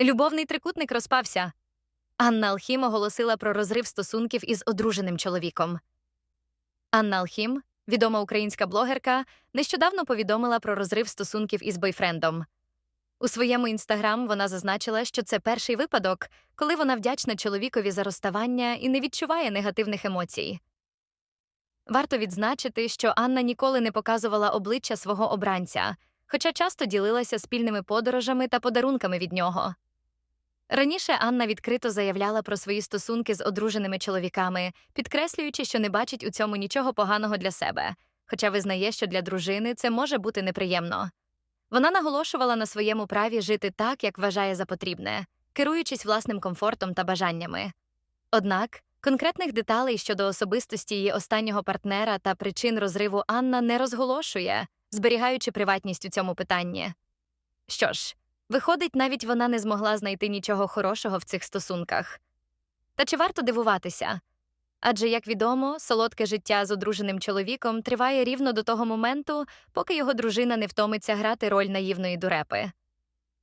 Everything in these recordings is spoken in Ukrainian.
Любовний трикутник розпався. Анна Алхім оголосила про розрив стосунків із одруженим чоловіком. Анна Алхім, відома українська блогерка, нещодавно повідомила про розрив стосунків із бойфрендом. У своєму інстаграм вона зазначила, що це перший випадок, коли вона вдячна чоловікові за розставання і не відчуває негативних емоцій. Варто відзначити, що Анна ніколи не показувала обличчя свого обранця, хоча часто ділилася спільними подорожами та подарунками від нього. Раніше Анна відкрито заявляла про свої стосунки з одруженими чоловіками, підкреслюючи, що не бачить у цьому нічого поганого для себе, хоча визнає, що для дружини це може бути неприємно. Вона наголошувала на своєму праві жити так, як вважає за потрібне, керуючись власним комфортом та бажаннями. Однак конкретних деталей щодо особистості її останнього партнера та причин розриву Анна не розголошує, зберігаючи приватність у цьому питанні. Що ж, виходить, навіть вона не змогла знайти нічого хорошого в цих стосунках. Та чи варто дивуватися? Адже, як відомо, солодке життя з одруженим чоловіком триває рівно до того моменту, поки його дружина не втомиться грати роль наївної дурепи.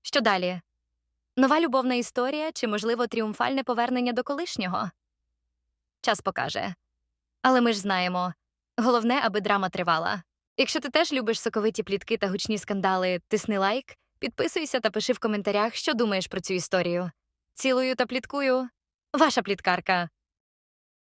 Що далі? Нова любовна історія чи, можливо, тріумфальне повернення до колишнього? Час покаже. Але ми ж знаємо головне, аби драма тривала. Якщо ти теж любиш соковиті плітки та гучні скандали, тисни лайк, підписуйся та пиши в коментарях, що думаєш про цю історію. Цілую та пліткую. Ваша пліткарка.